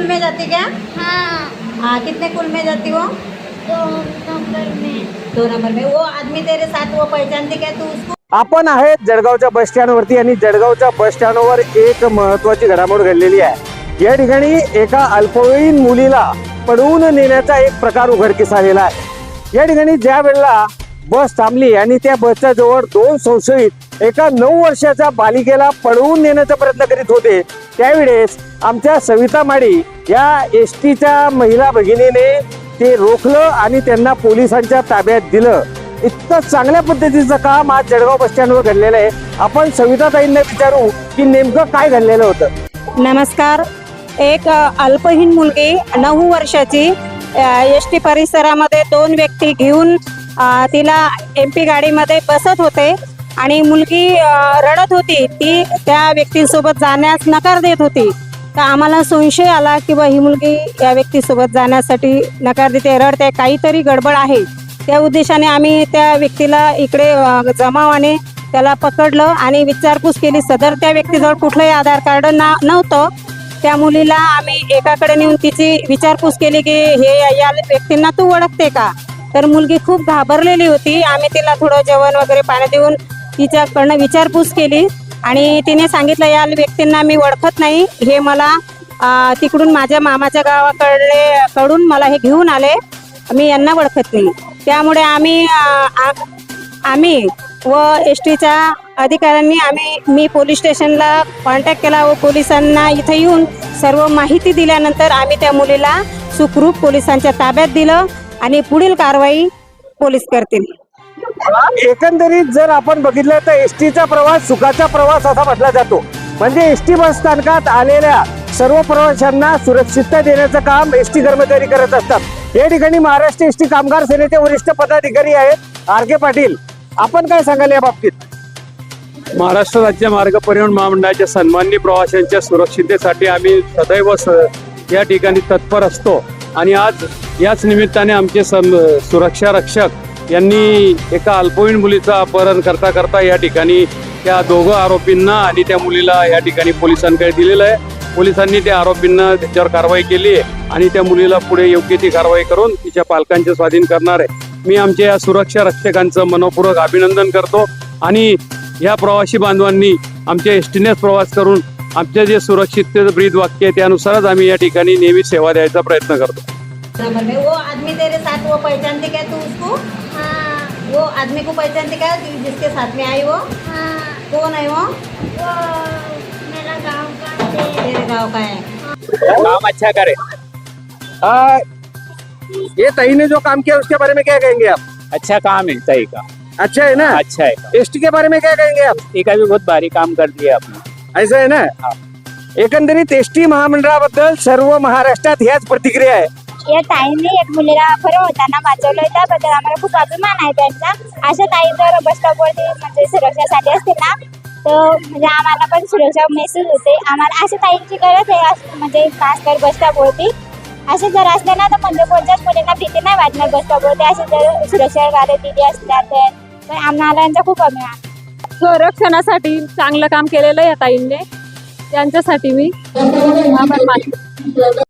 कुल में जाती क्या? हाँ। हाँ कितने कुल में जाती वो? दो नंबर में। दो नंबर में। वो आदमी तेरे साथ वो पहचानती क्या तू उसको? आपण आहे जळगावच्या बस स्टँडवरती आणि जळगावच्या बस स्टँडवर एक महत्वाची घडामोड घडलेली आहे. या ठिकाणी एका अल्पवयीन मुलीला पडवून नेण्याचा एक प्रकार उघडकीस आलेला आहे. या ठिकाणी ज्या वेळेला बस थांबली आणि त्या बसच्या जवळ दोन संशयित एका नऊ वर्षाच्या बालिकेला पळवून नेण्याचा प्रयत्न करीत होते. त्यावेळेस आमच्या सविता माडी या एस टीच्या महिला भगिनीने ते रोखलं आणि त्यांना पोलिसांच्या ताब्यात दिलं. इतकं चांगल्या पद्धतीचं काम आज जळगाव बस स्टँडवर घडलेलं आहे. आपण सविताताईंना विचारू की नेमकं काय घडलेलं होतं? नमस्कार. एक अल्पहीन मुलगी नऊ वर्षाची एस टी परिसरामध्ये दोन व्यक्ती घेऊन तिला एम पी गाडीमध्ये बसत होते आणि मुलगी रडत होती. ती त्या व्यक्तीसोबत जाण्यास नकार देत होती. तर आम्हाला संशय आला की बा ही मुलगी या व्यक्तीसोबत जाण्यासाठी नकार देते रडते. काहीतरी गडबड आहे. त्या उद्देशाने आम्ही त्या व्यक्तीला इकडे जमावाने त्याला पकडलं आणि विचारपूस केली. सदर त्या व्यक्तीजवळ कुठलंही आधार कार्ड ना नव्हतं. त्या मुलीला आम्ही एकाकडे नेऊन तिची विचारपूस केली की हे या व्यक्तींना तू ओळखते का? तर मुलगी खूप घाबरलेली होती. आम्ही तिला थोडं जेवण वगैरे पाणी देऊन तिच्याकडनं विचारपूस केली. आणि तिने सांगितलं या व्यक्तींना मी ओळखत नाही. हे मला तिकडून माझ्या मामाच्या गावाकडले कडून मला हे घेऊन आले. मी यांना ओळखत नाही. त्यामुळे आम्ही आम्ही व एस टीच्या अधिकाऱ्यांनी आम्ही मी पोलीस स्टेशनला कॉन्टॅक्ट केला व पोलिसांना इथे येऊन सर्व माहिती दिल्यानंतर आम्ही त्या मुलीला सुखरूप पोलिसांच्या ताब्यात दिलं. आणि पुढील कारवाई पोलीस करतील. एकंदरीत जर आपण बघितलं तर एस टीचा प्रवास सुखाचा प्रवास असा म्हटला जातो. म्हणजे एस टी बस स्थानकात आलेल्या सर्व प्रवाशांना सुरक्षितता देण्याचं काम एस टी कर्मचारी करत असतात. या ठिकाणी महाराष्ट्र एस टी कामगार सेनेचे वरिष्ठ पदाधिकारी आहेत आर के पाटील. आपण काय सांगाल या बाबतीत? महाराष्ट्र राज्य मार्ग परिवहन महामंडळाच्या सन्माननीय प्रवाशांच्या सुरक्षिततेसाठी आम्ही सदैव स- या ठिकाणी तत्पर असतो. आणि आज याच निमित्ताने आमचे सम सुरक्षा रक्षक यांनी एका अल्पवयीन मुलीचं अपहरण करता करता या ठिकाणी त्या दोघं आरोपींना आणि त्या मुलीला या ठिकाणी पोलिसांकडे दिलेलं आहे. पोलिसांनी त्या आरोपींना त्याच्यावर कारवाई केली आहे आणि त्या मुलीला पुढे योग्य ती कारवाई करून तिच्या पालकांचे स्वाधीन करणार आहे. मी आमच्या या सुरक्षा रक्षकांचं मनपूर्वक अभिनंदन करतो आणि या प्रवासी बांधवांनी आमच्या एसटीनेच प्रवास करून आमच्या जे सुरक्षिततेचं ब्रीद वाक्य आहे त्यानुसारच आम्ही या ठिकाणी नेहमी सेवा द्यायचा प्रयत्न करतो. नंबर में। वो आदमी तेरे साथ वो पहचानती क्या तू उसको? हाँ। वो आदमी को पहचानती क्या जिसके साथ में आई वो? हाँ। कौन है वो? वो मेरा गाँव का तेरे गाँव का है। काम अच्छा करे। आ, ये तई ने जो काम किया उसके बारे में क्या कहेंगे आप? अच्छा काम है सही का। अच्छा है ना? अच्छा है एस के बारे में क्या कहेंगे आप? है भी बहुत भारी काम कर दिया आपने। ऐसा आहे ना? एकंदरीत एस टी महामंडळाबद्दल सर्व महाराष्ट्रात ह्याच प्रतिक्रिया आहे। या ताईंनी एक मुलीला बरं होताना वाचवलं त्याबद्दल आम्हाला खूप अभिमान आहे त्यांचा. अशा ताई जर बस स्टॉपवरती म्हणजे सुरक्षासाठी असतील ना. तर म्हणजे आम्हाला पण सुरक्षा महसूस होते. आम्हाला अशा ताईंची गरज आहे. म्हणजे खास तर बस स्टॉपवरती असे जर असले ना तर म्हणजे कोणत्याच मुलींना भीती नाही वाटणार बस स्टॉपवरती असे जर सुरक्षावाले दिदी असल्या तर तर आम्हाला यांचा खूप अभिमान संरक्षणासाठी चांगलं काम केलेलं आहे या ताईंनी. त्यांच्यासाठी मी. आभार मानते